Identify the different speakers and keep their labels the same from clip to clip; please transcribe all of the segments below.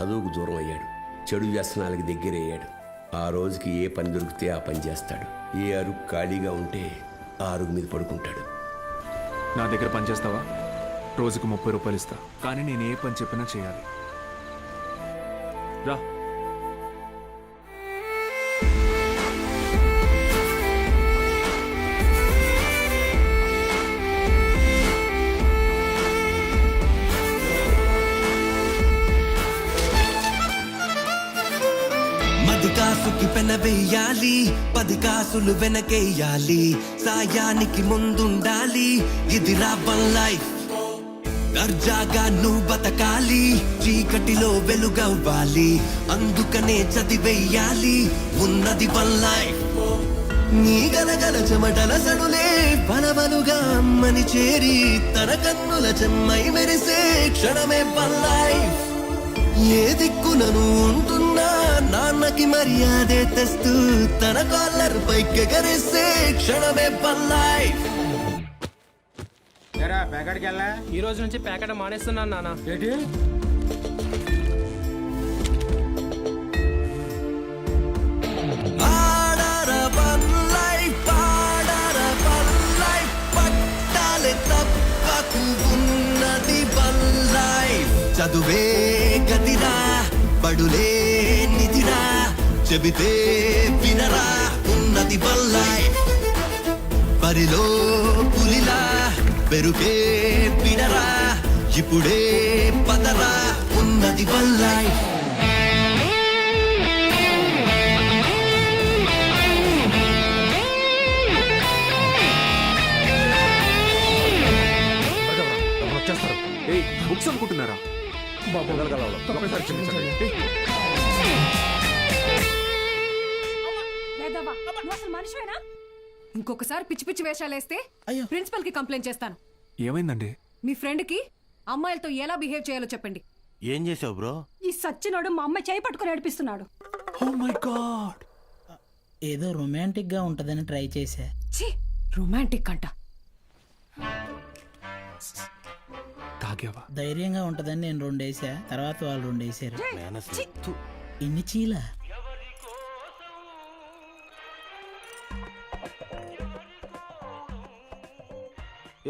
Speaker 1: చదువుకు దూరం అయ్యాడు. చెడు వ్యసనాలకు దగ్గరయ్యాడు. ఆ రోజుకి ఏ పని దొరికితే ఆ పని చేస్తాడు. ఏ అరుగు ఖాళీగా ఉంటే ఆ అరుగు మీద పడుకుంటాడు.
Speaker 2: నా దగ్గర పని చేస్తావా? రోజుకు ముప్పై రూపాయలు ఇస్తా. కానీ నేను ఏ పని చెప్పినా చేయాలి. రా.
Speaker 3: పది కాసుకి పెనవేయాలి పది కాసులు వెనకేయాలి సాయానికి ముందుండాలి ఇది రాబన్ లైఫ్ దర్జాగా నువ్వు బతకాలి చీకటిలో వెలుగవ్వాలి అందుకనే చదివేయాలి ఉన్నది వన్ లైఫ్ నీ గలగల చెమటల సడులే బలబలుగా అమ్మని చేరి తన కన్నుల చెమ్మై మెరిసే క్షణమే వన్ లైఫ్ ఏ దిక్కునను ఉంటున్నా నాన్నకి మర్యాదే తెస్తూ తన కాలర్ పైకెగరేసే క్షణమే పల్లాయ్
Speaker 4: ఎరా ప్యాకెట్కి వెళ్ళా?
Speaker 5: ఈ రోజు నుంచి ప్యాకెట్ మానేస్తున్నాను నాన్న.
Speaker 4: ఏంటి?
Speaker 3: ఆడర పల్లాయ్ పాడర చెబితే వినరా ఉన్నది పల్లాయ్ పరిలో పులిలా పెరుగే పిడరా ఇప్పుడే పదరా ఉన్నది వల్లాయ్
Speaker 2: బుక్స్ అనుకుంటున్నారా? ఏయ్,
Speaker 6: లేదవ్వా మనిషివేనా? ఇంకొకసారి పిచ్చి పిచ్చి వేషాలేస్తే ప్రిన్సిపల్కి కంప్లైంట్ చేస్తాను.
Speaker 2: ఏమైందండి?
Speaker 6: మీ ఫ్రెండ్కి అమ్మాయిలతో ఎలా బిహేవ్ చేయాలో చెప్పండి.
Speaker 7: ఏం చేసావు బ్రో?
Speaker 6: ఈ సచ్చినోడు మా అమ్మాయి చేయి పట్టుకుని నడిపిస్తున్నాడు
Speaker 2: ఓ మై గాడ్!
Speaker 8: ఏదో రొమాంటిక్గా ఉంటదని ట్రై చేశా.
Speaker 6: ఛీ! రొమాంటిక్ అంట.
Speaker 2: తాగావా?
Speaker 8: ధైర్యంగా ఉంటదని నేను రెండు వేసా తర్వాత వాళ్ళు రెండు వేసారు
Speaker 6: ఛీ,
Speaker 8: ఇన్ని చీల.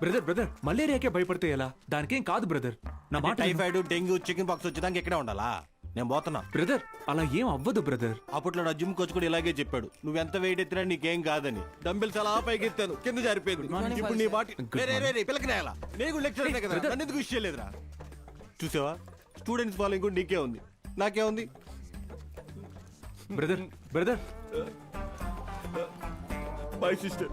Speaker 2: బ్రదర్ బ్రదర్ మలేరియాకే భయపడితే ఎలా? దానికేం కాదు బ్రదర్ నా మాట విను.
Speaker 7: టైఫాయిడ్ డెంగ్యూ చికెన్ పాక్స్ వచ్చేదానికి ఇక్కడే ఉండాలా? నేను పోతున్నా.
Speaker 2: బ్రదర్ అలా ఏం అవ్వదు బ్రదర్
Speaker 7: అప్పట్లో నా జిమ్ కోచ్ కూడా ఇలాగే చెప్పాడు. నువ్వు ఎంత వెయిట్ ఎత్తినా నీకేం కాదని. డంబిల్స్ అలా పైకి ఎత్తాను కింద జారిపోయింది. ఇప్పుడు నీ మాట రే, రే, రే, రే, పిల్లకి నేల నేను లెక్చర్ కదా. నన్ను ఎందుకు విషయం లేదురా చూసావా? స్టూడెంట్స్ ఫాలోయింగ్ కూడా నీకే ఉంది. నాకే ఉంది
Speaker 2: బ్రదర్ బ్రదర్
Speaker 7: మై సిస్టర్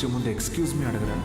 Speaker 2: వచ్చే ముందు ఎక్స్క్యూజ్ మీ అడగరా